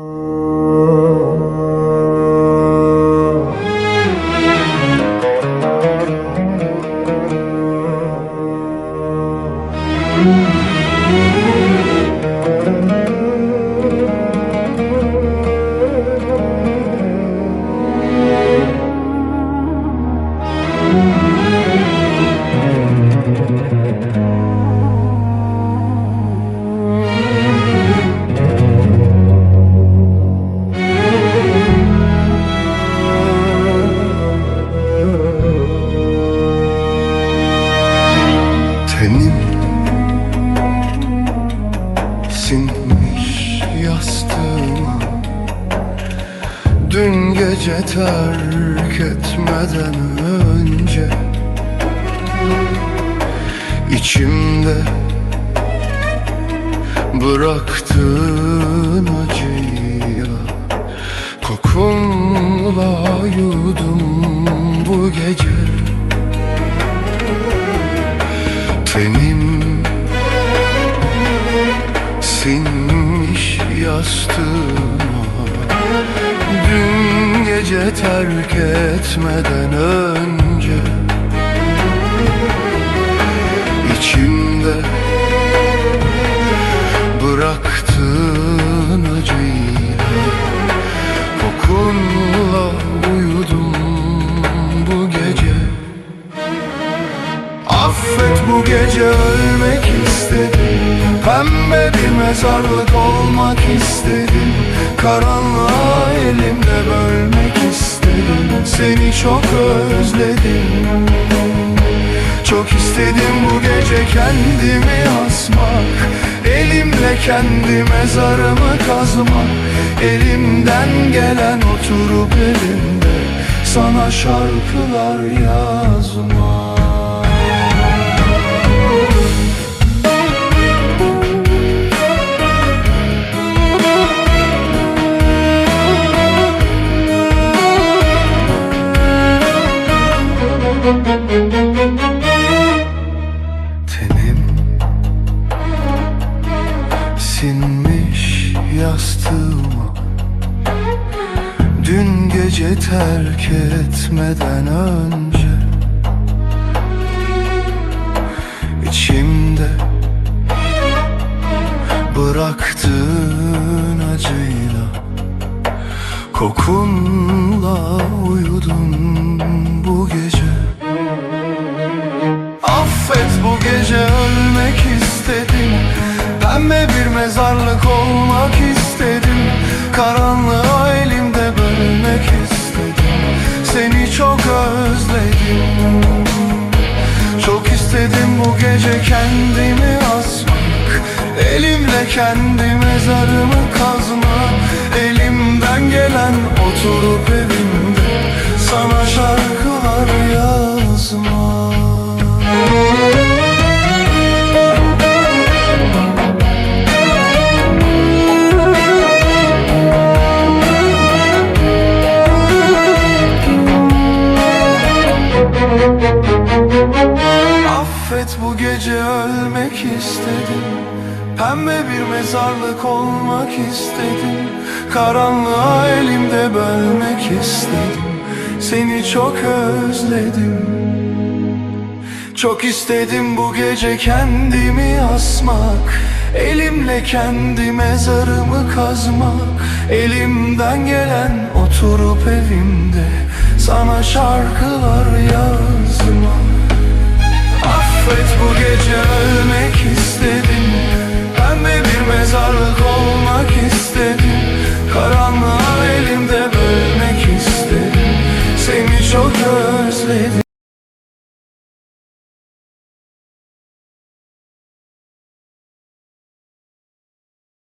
Tenim sinmiş yastığıma Dün gece terk etmeden önce İçimde bıraktığın acıyla Kokunla yudum bu gece. Tenim yastığıma Dün gece terk etmeden önce İçimde bıraktığın acıyla Kokunla uyudum bu gece. Affet bu gece ölmek istedim Pembe mezarlık olmak istedim. Karanlığa elimde bölmek istedim. Seni çok özledim. Çok istedim bu gece kendimi asmak. Elimle kendi mezarımı kazmak. Elimden gelen oturup elimde. Sana şarkılar yazmak Dün gece terk etmeden önce İçimde bıraktığın acıyla Kokunla çok özledim. Çok istedim bu gece kendimi asmak. Elimle kendi mezarımı kazmak. Elimden gelen oturup evimde Affet bu gece ölmek istedim. Pembe bir mezarlık olmak istedim. Karanlığa elimde bölmek istedim. Seni çok özledim. Çok istedim bu gece kendimi asmak. Elimle kendi mezarımı kazmak. Elimden gelen oturup evimde live